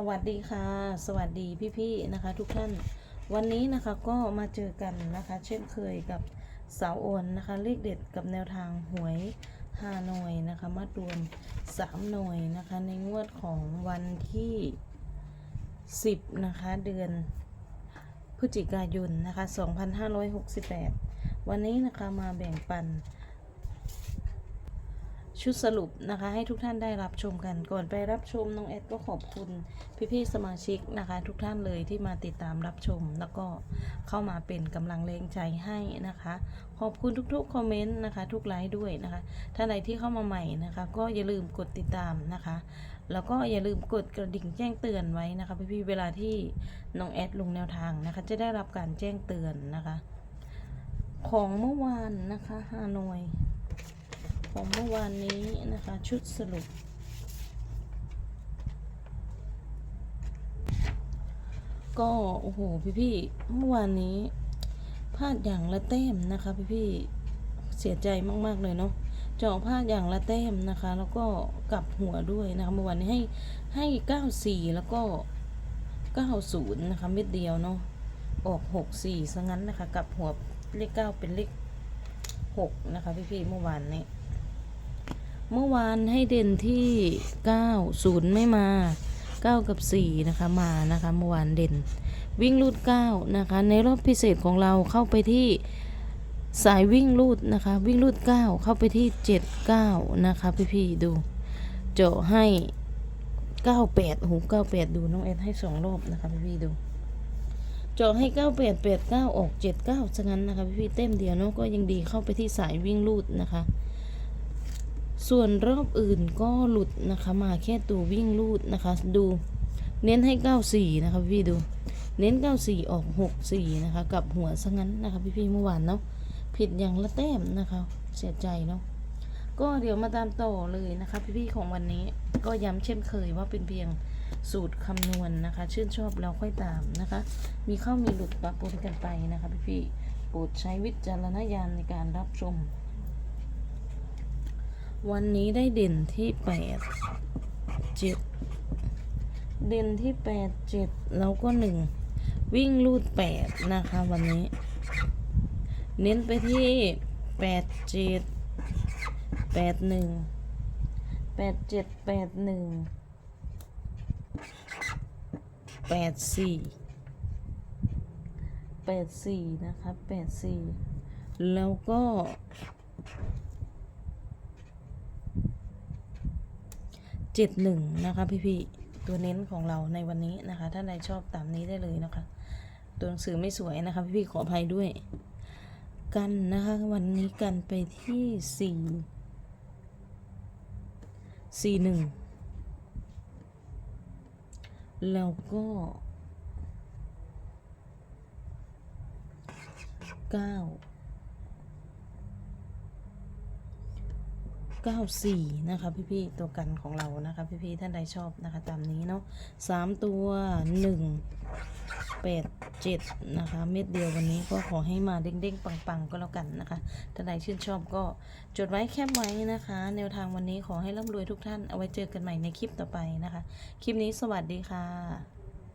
สวัสดีค่ะ สวัสดีพี่ๆนะคะ ทุกท่านวันนี้นะคะก็มาเจอกันนะคะ เช่นเคยกับสาวโอนนะคะเลขเด็ดกับแนวทางหวย5หน่วยนะคะมารวม3หน่วยนะคะในงวดของวันที่ 10นะคะเดือนพฤศจิกายนนะคะ2568 วันนี้นะคะมาแบ่งปัน ชุดสรุปนะคะ ให้ทุกท่านได้รับชมกันก่อนไปรับชมน้องแอดก็ขอบคุณพี่ๆสมาชิกนะคะ ทุกท่านเลยที่มาติดตามรับชม แล้วก็เข้ามาเป็นกำลังแรงใจให้นะคะ ขอบคุณทุกๆคอมเมนต์นะคะ ทุกไลค์ด้วยนะคะท่านใดที่เข้ามาใหม่นะคะ ก็อย่าลืมกดติดตามนะคะ แล้วก็อย่าลืมกดกระดิ่งแจ้งเตือนไว้นะคะพี่ๆเวลาที่น้องแอดลงแนวทางนะคะ จะได้รับการแจ้งเตือนนะคะ ของเมื่อวานนะคะฮานอย ของเมื่อวานนี้นะคะ ชุดสรุป ก็โอ้โหพี่พี่เมื่อวานนี้พลาดอย่างละแต้มนะคะ พี่พี่เสียใจมาก ๆ เลยเนาะเจาะพลาดอย่างละแต้มนะคะ แล้วก็กลับหัวด้วยนะคะเมื่อวานนี้ให้ให้เก้าสี่แล้วก็เก้าศูนย์นะคะเม็ดเดียวเนาะออกหกสี่ซะงั้นนะคะ กลับหัวเลขเก้าเป็นเลขหกนะคะ พี่พี่ๆเมื่อวานนี้ เมื่อวานให้เด่นที่9 0ไม่มา9กับ4นะคะมานะคะเมื่อวานเด่น วิ่งลูด9นะคะในรอบพิเศษของเราเข้าไปที่สายวิ่งลูดนะคะวิ่งลูด9เข้าไปที่7 9นะคะพี่ๆดู เจาะให้98หู98ดูน้องเอ็ดให้สองรอบนะคะพี่ๆดูเจาะให้98 89 ออก 79ซะงั้นนะคะพี่ๆเต็มเดียวเนาะก็ยังดีเข้าไปที่สายวิ่งลูดนะคะ ส่วนรอบอื่นก็หลุดนะคะ มาแค่ตัววิ่งลูดนะคะ ดูเน้นให้ 94 นะคะพี่ดู เน้น 94 ออก 64 นะคะ กับหัวซะงั้นนะคะ พี่ๆเมื่อวานเนาะผิดอย่างละแต้มนะคะ เสียใจเนาะก็เดี๋ยวมาตามต่อเลยนะคะ พี่ๆของวันนี้ก็ย้ำเช่นเคยว่าเป็นเพียงสูตรคำนวณนะคะ ชื่นชอบเราค่อยตามนะคะ มีเข้ามีหลุดปะปนกันไปนะคะ พี่ๆโปรดใช้วิจารณญาณในการรับชม วันนี้ได้เด่นที่แปดเจ็ดเด่นที่แปดเจ็ดแล้วก็หนึ่งวิ่งลูดแปดนะคะวันนี้ เน้นไปที่แปดเจ็ดแปดหนึ่งแปดเจ็ดแปดหนึ่งแปดสี่แปดสี่นะคะแปดสี่แล้วก็ จ็ดหนึ่งนะคะพี่ๆตัวเน้นของเราในวันนี้นะคะ ถ้าใครชอบตามนี้ได้เลยนะคะ ตัวหนังสือไม่สวยนะคะพี่ๆขออภัยด้วย กันนะคะ วันนี้กันไปที่สี่สี่หนึ่งแล้วก็เก้า 94 นะคะพี่ๆตัวกันของเรานะคะพี่ๆท่านใดชอบนะคะตามนี้เนาะสามตัว 1 8 7นะคะเม็ดเดียววันนี้ก็ขอให้มาเด้งๆ ปังๆ ก็แล้วกันนะคะท่านใดชื่นชอบก็จดไว้แคบไว้นะคะ แนวทางวันนี้ขอให้ร่ำรวยทุกท่านเอาไว้เจอกันใหม่ในคลิปต่อไปนะคะ คลิปนี้สวัสดีค่ะ